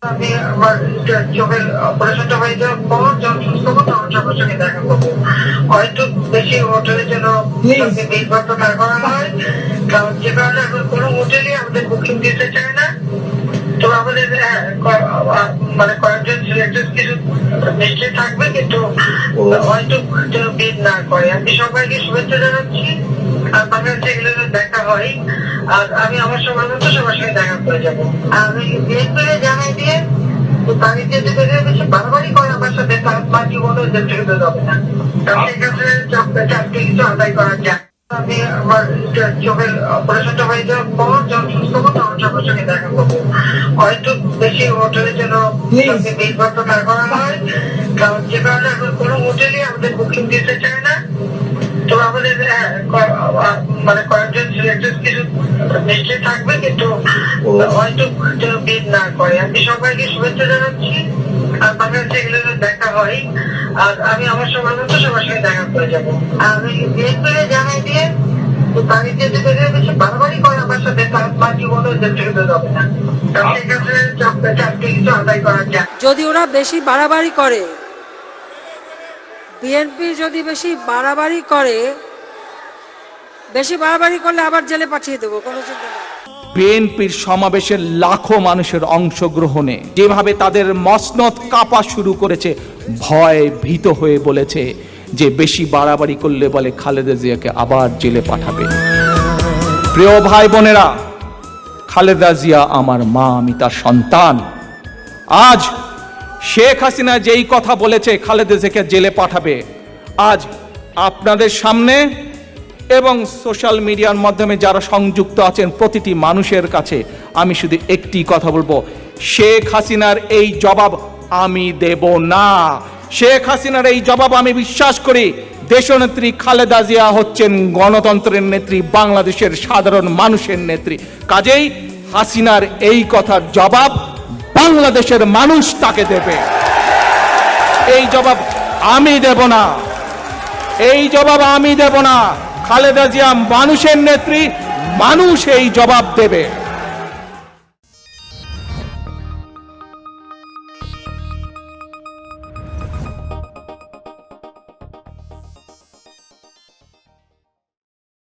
আমি আমার চোখের অপারেশনটা হয়ে যাওয়ার পর যখন সুস্থ হব তখন সবার সঙ্গে দেখা করব। হয়তো বেশি হোটেলের জন্য সঙ্গে না করা হয় কারণ যে কারণে এখন কোনো হোটেলই আমাদের বুকিং দিতে চায় না। তো আমাদের ক- আ- মানে কয়েকজন সিলেক্টেড কিছু নিশ্চয়ই থাকবে কিন্তু হয়তো যেন বিল না করে। আমি সবাইকে শুভেচ্ছা জানাচ্ছি। আর বাংলাদেশে এগুলো দেখা হয়। আর আমি আমার সময় মতো সবার সঙ্গে দেখা করে যাব। আমি বিএনপিকে জানাই যে বাড়িতে যদি বেরিয়ে করে আমার সাথে তার মা জীবনও জেল থেকে বেরোবে না। সেক্ষেত্রে চাকরি কিছু আদায় করা যায় আমি আমার চোখের অপারেশনটা হয়ে যাওয়ার পর যখন সুস্থ হব তখন সবার সঙ্গে দেখা করব। হয়তো বেশি হোটেলের জন্য বিল পত্র না করা হয়। কারণ যে কারণে এখন কোনো হোটেলই আমাদের বুকিং দিতে চায় না। তো আমাদের হ্যাঁ, মানে কয়েকজন সিলেক্টেড থাকবে কিন্তু হয়তো যেন না করে। আমি সবাইকে শুভেচ্ছা জানাচ্ছি। আর বাংলাদেশে এগুলো দেখা হয়। আর আমি আমার সময় মতো সবার সঙ্গে দেখা করে যাব। আমি বিএনপিকে জানাই দিয়ে বাড়িতে যদি বেরিয়ে বেশি বাড়াবাড়ি করে আমার সাথে তার মা জীবনও জেল থেকে না। কারণ সেক্ষেত্রে চাপ- চাকরি কিছু আদায় করা যায়। যদি ওরা বেশি বাড়াবাড়ি করে বিএনপি যদি বেশি বাড়াবাড়ি করে বেশি বাড়াবাড়ি করলে আবার জেলে পাঠিয়ে দেবো, কোনো চিন্তা নেই। বিএনপির সমাবেশের লাখো মানুষের অংশগ্রহণে যেভাবে তাদের মসনদ কাঁপা শুরু করেছে, ভয় ভীত হয়ে বলেছে যে বেশি বাড়াবাড়ি করলে বলে খালেদা জিয়াকে আবার জেলে পাঠাবে। প্রিয় ভাই বোনেরা, খালেদা জিয়া আমার মা, আমি তার সন্তান। আজ শেখ হাসিনা যেই কথা বলেছে, খালেদা জিয়াকে জেলে পাঠাবে। আজ আপনাদের সামনে এবং সোশ্যাল মিডিয়ার মাধ্যমে যারা সংযুক্ত আছেন প্রতিটি মানুষের কাছে আমি শুধু একটি কথা বলব। শেখ হাসিনার এই জবাব আমি দেব না। শেখ হাসিনার এই জবাব আমি বিশ্বাস করি, দেশনেত্রী খালেদা জিয়া হচ্ছেন গণতন্ত্রের নেত্রী, বাংলাদেশের সাধারণ মানুষের নেত্রী। কাজেই হাসিনার এই কথার জবাব বাংলাদেশের মানুষ তাকে দেবে। এই জবাব আমি দেব না। এই জবাব আমি দেব না। খালেদা জিয়া মানুষের নেত্রী মানুষ এই জবাব দেবে।